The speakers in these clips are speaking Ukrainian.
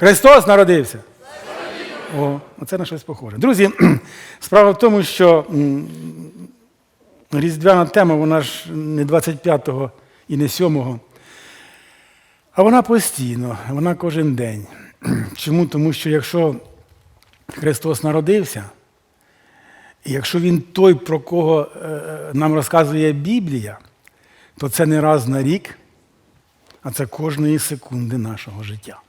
Христос народився. О, оце на щось похоже. Друзі, справа в тому, що різдвяна тема, вона ж не 25-го і не 7-го, а вона постійно, вона кожен день. Чому? Тому що якщо Христос народився, і якщо Він той, про кого е, нам розказує Біблія, то це не раз на рік, а це кожної секунди нашого життя.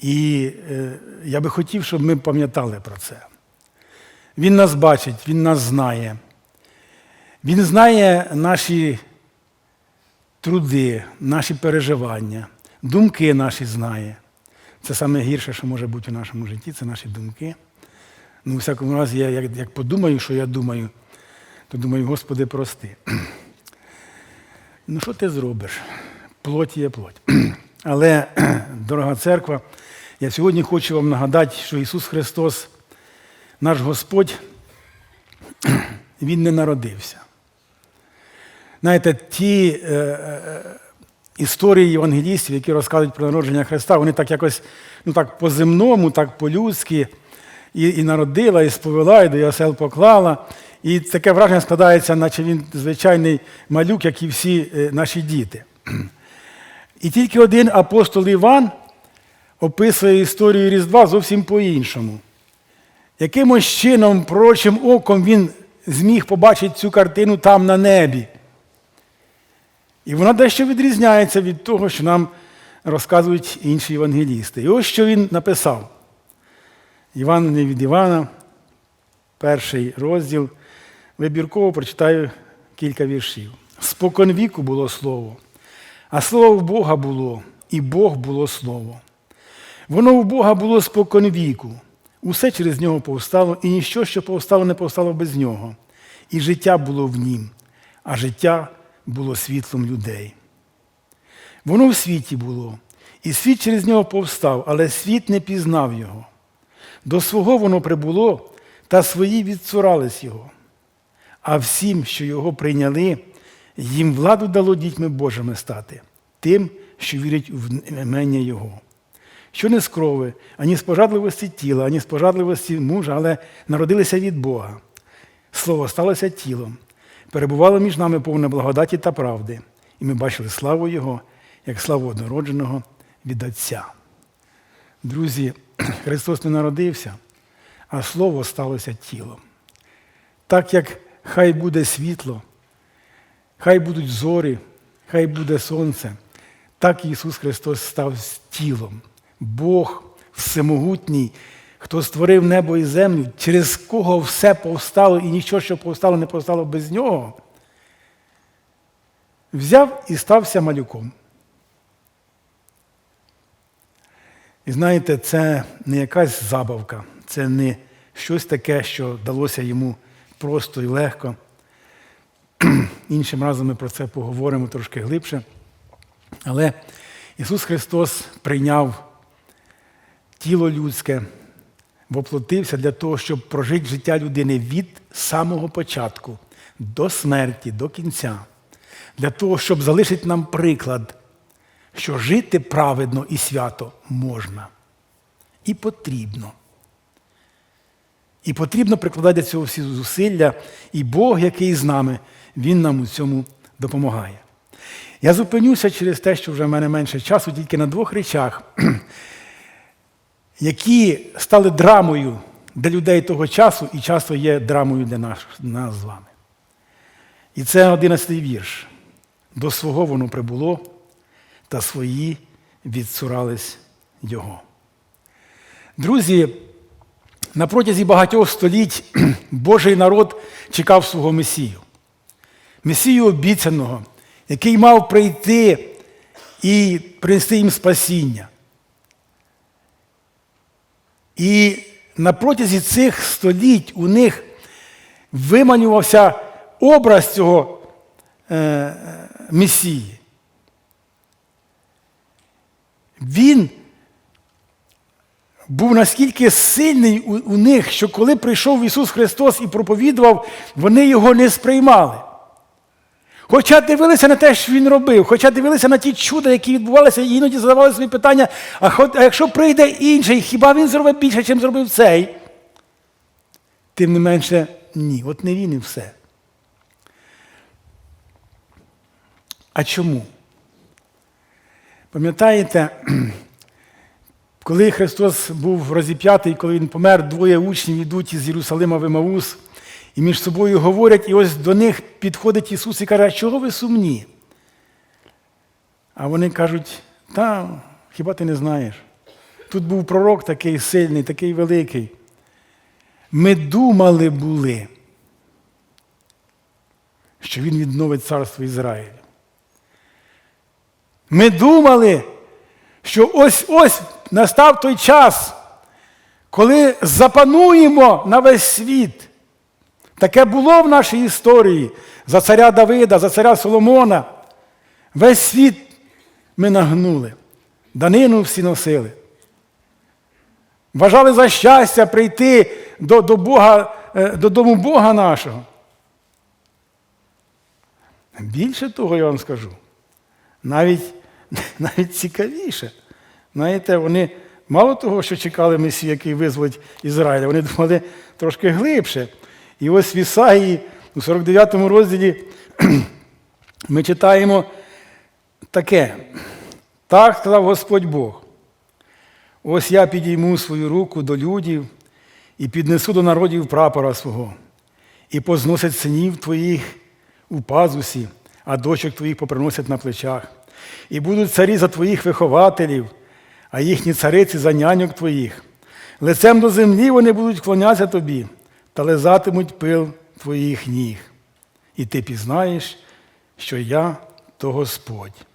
І е, я би хотів, щоб ми пам'ятали про це. Він нас бачить, Він нас знає. Він знає наші труди, наші переживання, думки наші знає. Це саме гірше, що може бути у нашому житті, це наші думки. Ну, у всякому разі, я як, як подумаю, що я думаю, то думаю, Господи, прости. Ну, що ти зробиш? Плоть є плоть. Але, дорога церква, я сьогодні хочу вам нагадати, що Ісус Христос, наш Господь, Він не народився. Знаєте, ті е, е, історії євангелістів, які розказують про народження Христа, вони так якось ну, так по-земному, так по-людськи, і, і народила, і сповела, і до ясел поклала. І таке враження складається, наче він звичайний малюк, як і всі е, наші діти. І тільки один апостол Іван описує історію Різдва зовсім по-іншому. Якимось чином, пророчим оком, він зміг побачити цю картину там на небі. І вона дещо відрізняється від того, що нам розказують інші євангелісти. І ось що він написав. Іван не від Івана, перший розділ. Вибірково прочитаю кілька віршів. Спокон віку було слово, а слово в Бога було, і Бог було слово. Воно в Бога було спокон віку. Усе через нього повстало, і ніщо, що повстало, не повстало без нього. І життя було в нім, а життя було світлом людей. Воно в світі було, і світ через нього повстав, але світ не пізнав його. До свого воно прибуло, та свої відцурались його. А всім, що його прийняли, їм владу дало дітьми Божими стати, тим, що вірять в імення Його. Що не з крови, ані з пожадливості тіла, ані з пожадливості мужа, але народилися від Бога. Слово сталося тілом, перебувало між нами повне благодаті та правди, і ми бачили славу Його, як славу однородженого від Отця. Друзі, Христос не народився, а Слово сталося тілом. Так як хай буде світло, хай будуть зорі, хай буде сонце, так Ісус Христос став тілом. Бог всемогутній, хто створив небо і землю, через кого все повстало і нічого, що повстало, не повстало без нього, взяв і стався малюком. І знаєте, це не якась забавка, це не щось таке, що далося йому просто і легко. Іншим разом ми про це поговоримо трошки глибше. Але Ісус Христос прийняв тіло людське, воплотився для того, щоб прожити життя людини від самого початку до смерті, до кінця, для того, щоб залишити нам приклад, що жити праведно і свято можна. І потрібно. І потрібно прикладати цього всі зусилля, і Бог, який з нами, Він нам у цьому допомагає. Я зупинюся через те, що вже в мене менше часу, тільки на двох речах, які стали драмою для людей того часу і часто є драмою для нас, нас з вами. І це одинадцятий вірш. До свого воно прибуло, та свої відцурались його. Друзі, на протязі багатьох століть Божий народ чекав свого Месію. Месію обіцяного, який мав прийти і принести їм спасіння. І на протязі цих століть у них виманювався образ цього е, Месії. Він був наскільки сильний у, у них, що коли прийшов Ісус Христос і проповідував, вони його не сприймали. Хоча дивилися на те, що він робив, хоча дивилися на ті чуда, які відбувалися, і іноді задавали собі питання, а, хо- а якщо прийде інший, хіба він зробить більше, ніж зробив цей? Тим не менше, ні, от не він і все. А чому? Пам'ятаєте, коли Христос був розіп'ятий, коли Він помер, двоє учнів йдуть із Єрусалима в Емаус, і між собою говорять, і ось до них підходить Ісус і каже, а чого ви сумні? А вони кажуть, та хіба ти не знаєш? Тут був пророк такий сильний, такий великий. Ми думали були, що він відновить царство Ізраїлю. Ми думали, що ось ось настав той час, коли запануємо на весь світ. Таке було в нашій історії за царя Давида, за царя Соломона. Весь світ ми нагнули, данину всі носили. Бажали за щастя прийти до, до, Бога, е, додому Бога нашого. Більше того, я вам скажу, навіть, навіть цікавіше. Знаєте, вони мало того, що чекали Месію, який визволить Ізраїля, вони думали трошки глибше. І ось в Ісаїї, у 49 розділі, ми читаємо таке. Так сказав Господь Бог. Ось я підійму свою руку до людів і піднесу до народів прапора свого, і позносять синів твоїх у пазусі, а дочок твоїх поприносять на плечах. І будуть царі за твоїх вихователів, а їхні цариці за няньок твоїх. Лицем до землі вони будуть клонятися тобі та лизатимуть пил твоїх ніг. І ти пізнаєш, що я то Господь,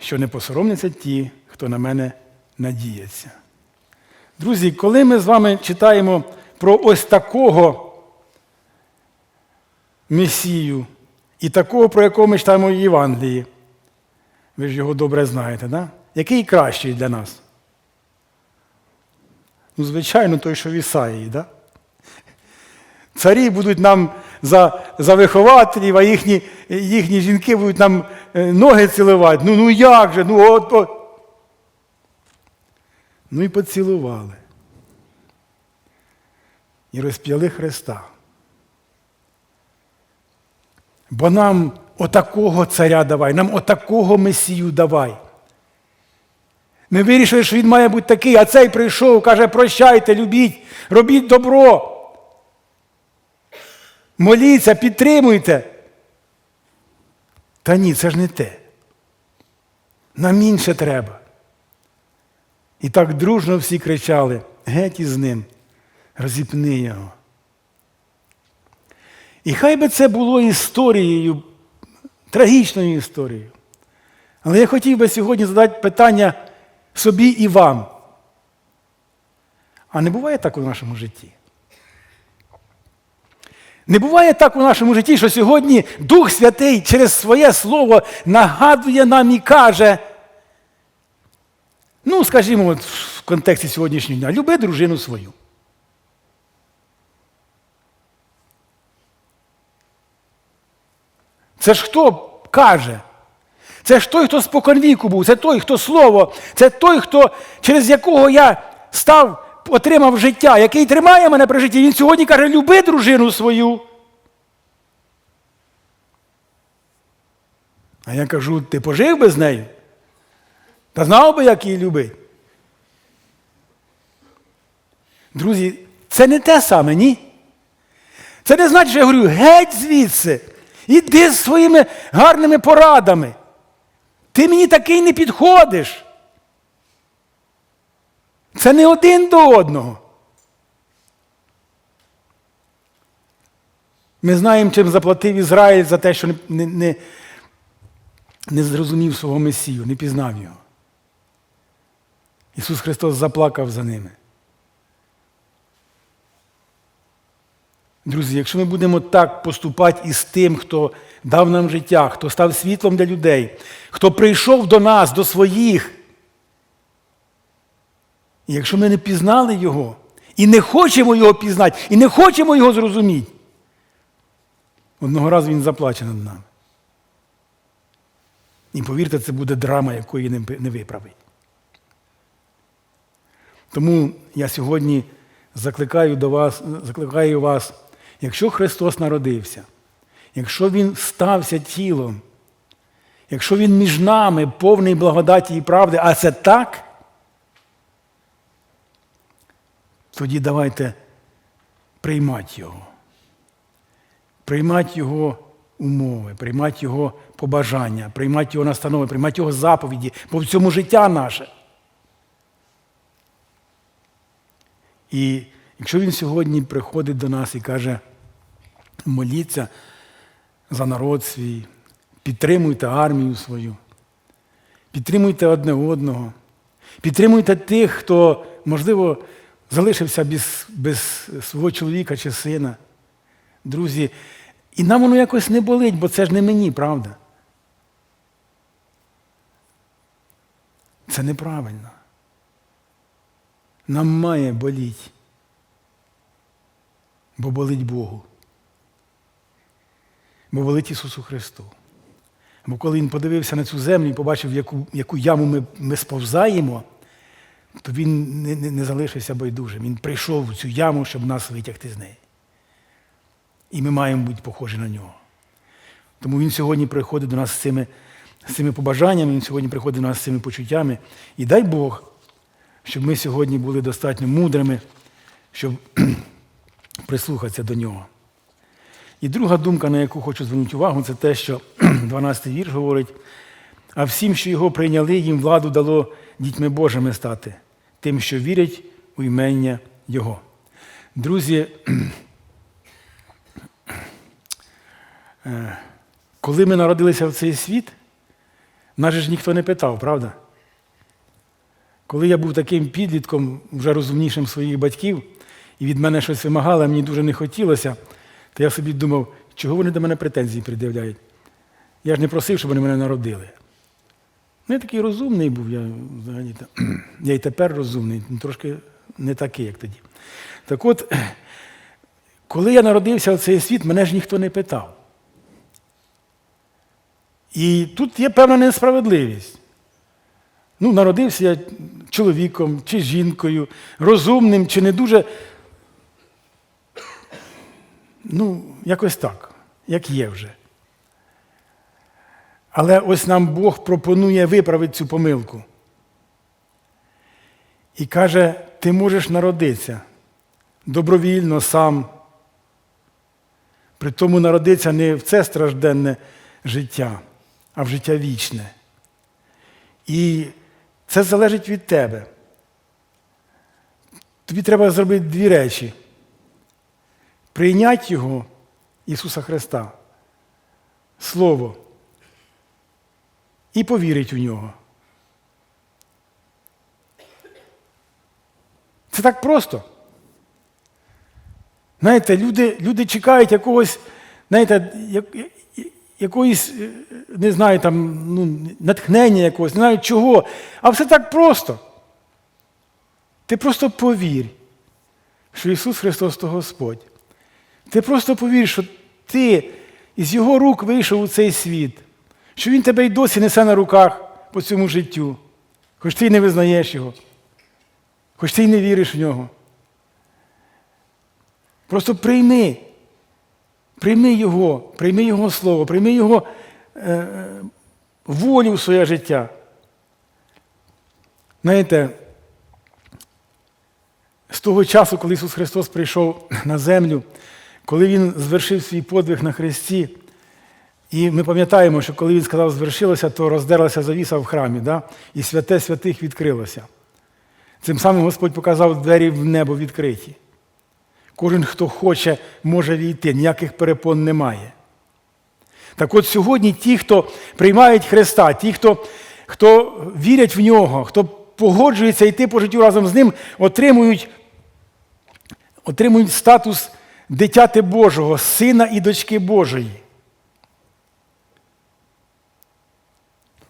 що не посоромляться ті, хто на мене надіється. Друзі, коли ми з вами читаємо про ось такого Месію і такого, про якого ми читаємо в Євангелії, ви ж його добре знаєте, да? який кращий для нас? Ну, звичайно, той, що в Ісаїї, да? Царі будуть нам за за вихователів, а їхні їхні жінки будуть нам е, ноги цілувати. Ну ну як же? Ну от, от. Ну і поцілували. І розп'яли Христа. Бо нам отакого царя давай, нам отакого Месію давай. Ми вирішили, що він має бути такий, а цей прийшов, каже, прощайте, любіть, робіть добро. Моліться, підтримуйте. Та ні, це ж не те. Нам інше треба. І так дружно всі кричали: геть із ним, розіпни його. І хай би це було історією, трагічною історією. Але я хотів би сьогодні задати питання собі і вам. А не буває так у нашому житті? Не буває так у нашому житті, що сьогодні Дух Святий через своє Слово нагадує нам і каже, ну, скажімо, от в контексті сьогоднішнього дня, люби дружину свою. Це ж хто каже? Це ж той, хто споконвіку був, це той, хто слово, це той, хто, через якого я став, отримав життя, який тримає мене при житті. Він сьогодні каже, люби дружину свою. А я кажу, ти пожив би з нею? Та знав би, як її любить. Друзі, це не те саме, ні? Це не значить, що я говорю, геть звідси, іди з своїми гарними порадами. Ти мені такий не підходиш. Це не один до одного. Ми знаємо, чим заплатив Ізраїль за те, що не, не, не, не зрозумів свого Месію, не пізнав його. Ісус Христос заплакав за ними. Друзі, якщо ми будемо так поступати із тим, хто дав нам життя, хто став світлом для людей, хто прийшов до нас, до своїх, і якщо ми не пізнали Його, і не хочемо Його пізнати, і не хочемо Його зрозуміти, одного разу Він заплаче над нами. І повірте, це буде драма, якої не, виправить. Тому я сьогодні закликаю до вас, закликаю вас, якщо Христос народився, якщо Він стався тілом, якщо Він між нами повний благодаті і правди, а це так, тоді давайте приймати Його. Приймати Його умови, приймати Його побажання, приймати Його настанови, приймати Його заповіді, бо в цьому життя наше. І якщо він сьогодні приходить до нас і каже, моліться за народ свій, підтримуйте армію свою, підтримуйте одне одного, підтримуйте тих, хто, можливо, залишився без, без свого чоловіка чи сина. Друзі, і нам воно якось не болить, бо це ж не мені, правда? Це неправильно. Нам має боліть, бо болить Богу. Бо болить Ісусу Христу. Бо коли Він подивився на цю землю і побачив, яку яку яму ми, ми сповзаємо, то Він не, не, не залишився байдужим. Він прийшов в цю яму, щоб нас витягти з неї. І ми маємо бути похожі на нього. Тому Він сьогодні приходить до нас з цими, з цими побажаннями, Він сьогодні приходить до нас з цими почуттями. І дай Бог, щоб ми сьогодні були достатньо мудрими, щоб прислухатися до нього. І друга думка, на яку хочу звернути увагу, це те, що 12-й вірш говорить, а всім, що його прийняли, їм владу дало дітьми Божими стати, тим, що вірять у імення Його. Друзі, е, коли ми народилися в цей світ, нас ж ніхто не питав, правда? Коли я був таким підлітком, вже розумнішим своїх батьків, і від мене щось вимагали, а мені дуже не хотілося, то я собі думав, чого вони до мене претензії пред'являють. Я ж не просив, щоб вони мене народили. Ну, я такий розумний був, я взагалі я і тепер розумний, трошки не такий, як тоді. Так от, коли я народився в цей світ, мене ж ніхто не питав. І тут є певна несправедливість. Ну, народився я чоловіком чи жінкою, розумним чи не дуже. Ну, якось так, як є вже. Але ось нам Бог пропонує виправити цю помилку. І каже, ти можеш народитися добровільно сам. При тому народитися не в це стражденне життя, а в життя вічне. І це залежить від тебе. Тобі треба зробити дві речі: прийняти Його, Ісуса Христа, Слово, і повірити в нього. Це так просто. Знаєте, люди люди чекають якогось, знаєте, як, якоїсь, не знаю, там, ну, натхнення якогось, не знаю чого. А все так просто. Ти просто повір, що Ісус Христос то Господь. Ти просто повір, що ти із Його рук вийшов у цей світ, що Він тебе й досі несе на руках по цьому життю, хоч ти й не визнаєш Його, хоч ти й не віриш в нього. Просто прийми. Прийми Його, прийми Його Слово, прийми Його е, волю в своє життя. Знаєте, з того часу, коли Ісус Христос прийшов на землю, коли Він звершив свій подвиг на Христі, і ми пам'ятаємо, що коли Він сказав, звершилося, то роздерлася завіса в храмі, да? і святе святих відкрилося. Цим самим Господь показав двері в небо відкриті. Кожен, хто хоче, може війти, ніяких перепон немає. Так от сьогодні ті, хто приймають Христа, ті, хто хто вірять в нього, хто погоджується йти по життю разом з ним, отримують, отримують статус дитяти Божого, сина і дочки Божої.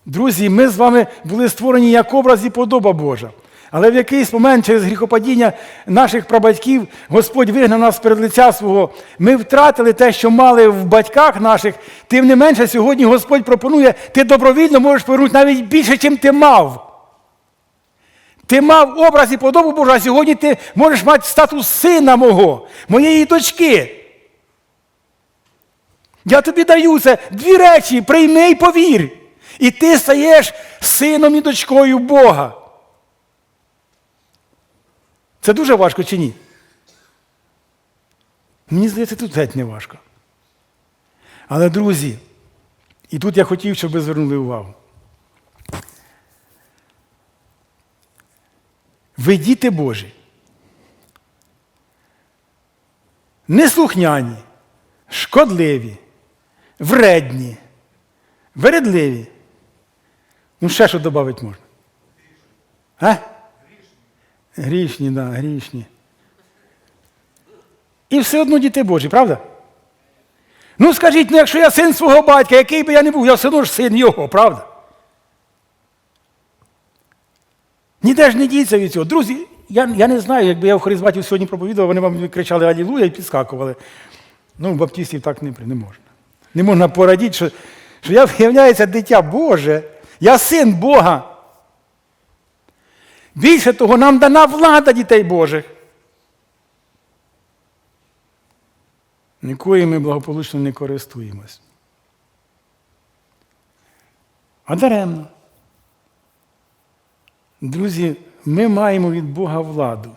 Друзі, ми з вами були створені як образ і подоба Божа. Але в якийсь момент через гріхопадіння наших прабатьків Господь вигнав нас перед лиця свого. Ми втратили те, що мали в батьках наших. Тим не менше, сьогодні Господь пропонує, ти добровільно можеш повернути навіть більше, чим ти мав. Ти мав образ і подобу Божу, а сьогодні ти можеш мати статус сина мого, моєї дочки. Я тобі даю це дві речі, прийми і повір. І ти стаєш сином і дочкою Бога. Це дуже важко чи ні? Мені здається, тут геть не важко. Але, друзі, і тут я хотів, щоб ви звернули увагу. Ви діти Божі. Неслухняні, шкодливі, вредні, вередливі. Ну, ще що додати можна? А? Грішні, так, да, грішні. І все одно діти Божі, правда? Ну скажіть, ну якщо я син свого батька, який би я не був, я все одно ж син його, правда? Ніде ж не діться від цього. Друзі, я, я не знаю, якби я в харизматі сьогодні проповідував, вони вам кричали Алілуя і підскакували. Ну, в баптистів так не, не можна. Не можна порадіти, що, що я виявляється дитя Боже, я син Бога. Більше того, нам дана влада дітей Божих. Нікої ми благополучно не користуємось. А даремно. Друзі, ми маємо від Бога владу.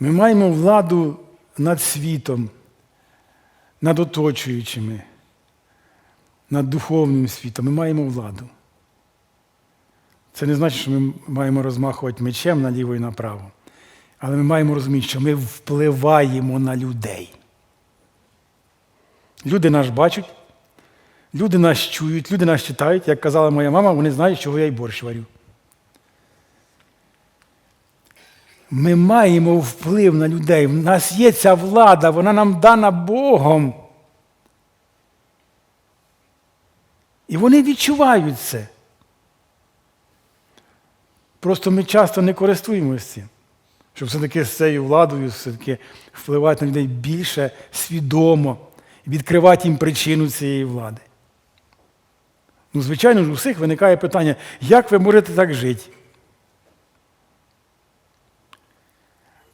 Ми маємо владу над світом, над оточуючими, над духовним світом. Ми маємо владу. Це не значить, що ми маємо розмахувати мечем наліво і направо. Але ми маємо розуміти, що ми впливаємо на людей. Люди нас бачать, люди нас чують, люди нас читають. Як казала моя мама, вони знають, чого я й борщ варю. Ми маємо вплив на людей. У нас є ця влада, вона нам дана Богом. І вони відчувають це. Просто ми часто не користуємося цим. Щоб все-таки з цією владою все-таки впливати на людей більше свідомо, відкривати їм причину цієї влади. Ну, звичайно ж, у всіх виникає питання, як ви можете так жити?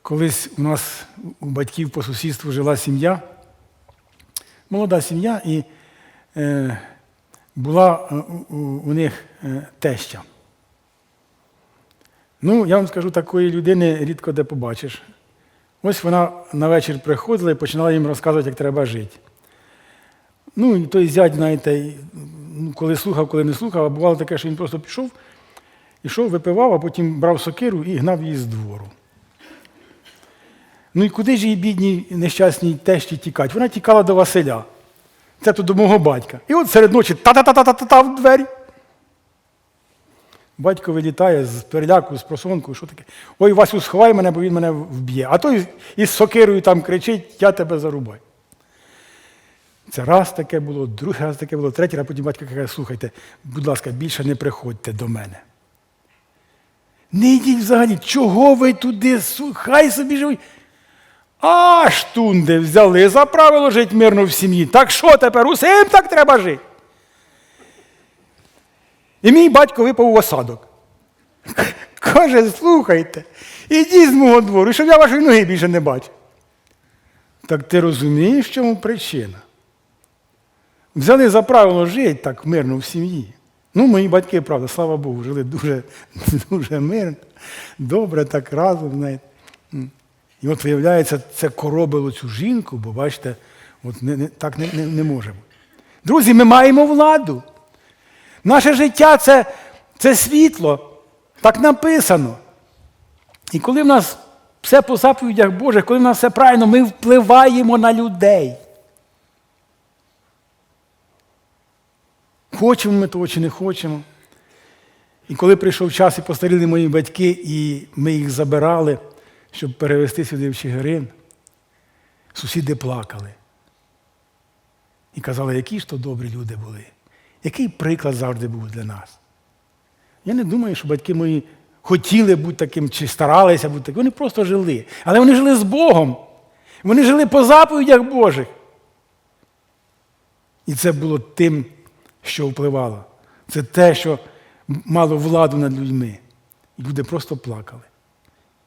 Колись у нас у батьків по сусідству жила сім'я, молода сім'я, і е, була е, у, них е, теща. Ну, я вам скажу, такої людини рідко де побачиш. Ось вона на вечір приходила і починала їм розказувати, як треба жити. Ну, і той зять, знаєте, ну, коли слухав, коли не слухав, а бувало таке, що він просто пішов, ішов, випивав, а потім брав сокиру і гнав її з двору. Ну і куди ж їй бідній нещасній тещі тікати? Вона тікала до Василя. Це тут до мого батька. І от серед ночі та-та-та-та-та-та в двері. Батько вилітає з переляку, з просонку, що таке? Ой, Васю, сховай мене, бо він мене вб'є. А той із сокирою там кричить, я тебе зарубаю. Це раз таке було, другий раз таке було, третій, а потім батько каже, слухайте, будь ласка, більше не приходьте до мене. Не йдіть взагалі, чого ви туди, хай собі живуть. А штунди взяли за правило жити мирно в сім'ї. Так що тепер? Усім так треба жити. І мій батько випав в осадок. Каже, слухайте, ідіть з мого двору, щоб я вашої ноги більше не бачив. Так ти розумієш, в чому причина? Взяли за правило жити так мирно в сім'ї. Ну, мої батьки, правда, слава Богу, жили дуже дуже мирно, добре, так разом. знаєте. І от виявляється, це коробило цю жінку, бо бачите, от не, не, так не, не, не може. Друзі, ми маємо владу. Наше життя це, це світло, так написано. І коли в нас все по заповідях Божих, коли в нас все правильно, ми впливаємо на людей. Хочемо ми того чи не хочемо. І коли прийшов час і постаріли мої батьки, і ми їх забирали, щоб перевезти сюди в Чигирин, сусіди плакали. І казали, які ж то добрі люди були. Який приклад завжди був для нас? Я не думаю, що батьки мої хотіли бути таким чи старалися бути таким. Вони просто жили. Але вони жили з Богом. Вони жили по заповідях Божих. І це було тим, що впливало. Це те, що мало владу над людьми. І люди просто плакали.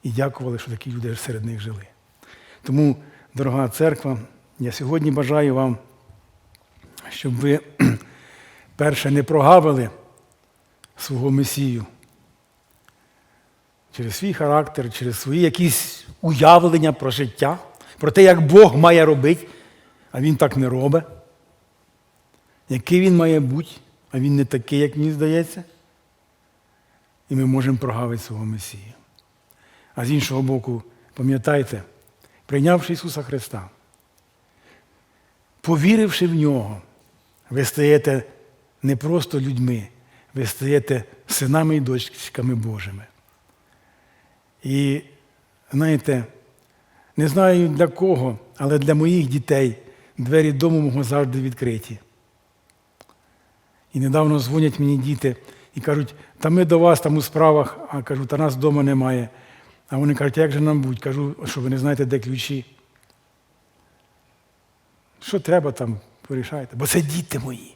І дякували, що такі люди серед них жили. Тому, дорога церква, я сьогодні бажаю вам, щоб ви перше не прогавили свого Месію через свій характер, через свої якісь уявлення про життя, про те, як Бог має робити, а Він так не робить. Який він має бути, а він не такий, як мені здається. І ми можемо прогавити свого Месію. А з іншого боку, пам'ятайте, прийнявши Ісуса Христа, повіривши в нього, ви стаєте не просто людьми, ви стаєте синами і дочками Божими. І знаєте, не знаю для кого, але для моїх дітей двері дому мого завжди відкриті. І недавно дзвонять мені діти і кажуть, та ми до вас там у справах, а кажу, та нас вдома немає. А вони кажуть, як же нам будь? Кажу, що ви не знаєте, де ключі. Що треба там, порішайте? Бо це діти мої.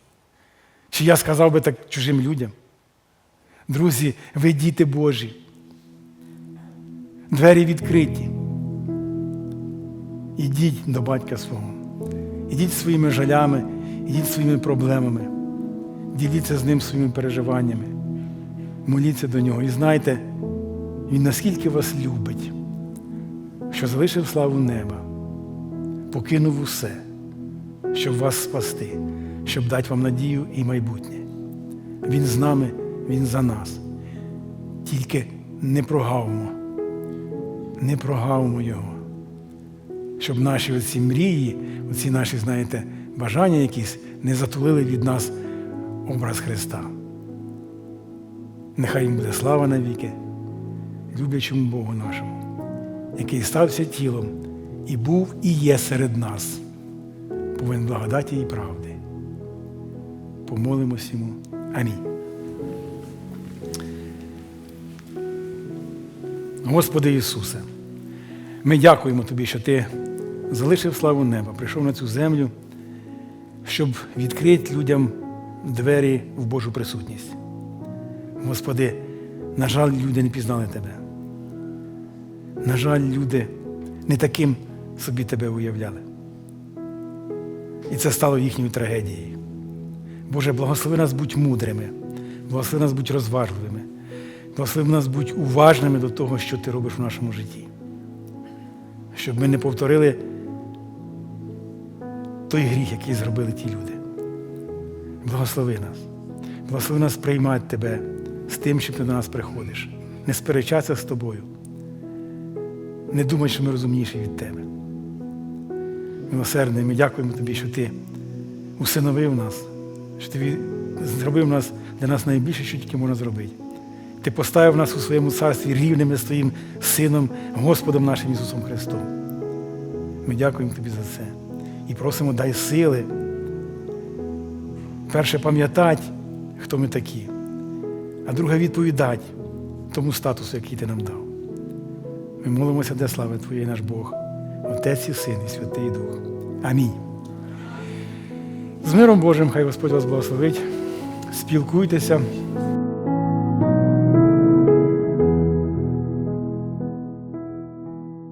Чи я сказав би так чужим людям? Друзі, ви діти Божі. Двері відкриті. Ідіть до батька свого. Ідіть своїми жалями, ідіть своїми проблемами. Діліться з ним своїми переживаннями. Моліться до нього. І знайте, він наскільки вас любить, що залишив славу неба, покинув усе, щоб вас спасти, щоб дати вам надію і майбутнє. Він з нами, Він за нас. Тільки не прогавимо, не прогавимо Його, щоб наші оці мрії, оці наші, знаєте, бажання якісь не затулили від нас образ Христа. Нехай їм буде слава навіки, люблячому Богу нашому, який стався тілом і був і є серед нас, повинен благодаті і правди. Помолимось йому. Амінь. Господи Ісусе, ми дякуємо Тобі, що Ти залишив славу неба, прийшов на цю землю, щоб відкрити людям двері в Божу присутність. Господи, на жаль, люди не пізнали Тебе. На жаль, люди не таким собі Тебе уявляли. І це стало їхньою трагедією. Боже, благослови нас будь мудрими, благослови нас будь розважливими, благослови нас будь уважними до того, що ти робиш в нашому житті. Щоб ми не повторили той гріх, який зробили ті люди. Благослови нас. Благослови нас приймати Тебе з тим, що ти до нас приходиш. Не сперечатися з тобою. Не думай, що ми розумніші від тебе. Милосердний, ми дякуємо тобі, що ти усиновив нас, що ти зробив нас для нас найбільше, що тільки можна зробити. Ти поставив нас у своєму царстві рівними з твоїм Сином, Господом нашим Ісусом Христом. Ми дякуємо тобі за це і просимо, дай сили. Перше пам'ятати, хто ми такі, а друге відповідати тому статусу, який ти нам дав. Ми молимося для слави Твоєї, наш Бог, Отець і Син, і Святий Дух. Амінь. З миром Божим, хай Господь вас благословить. Спілкуйтеся.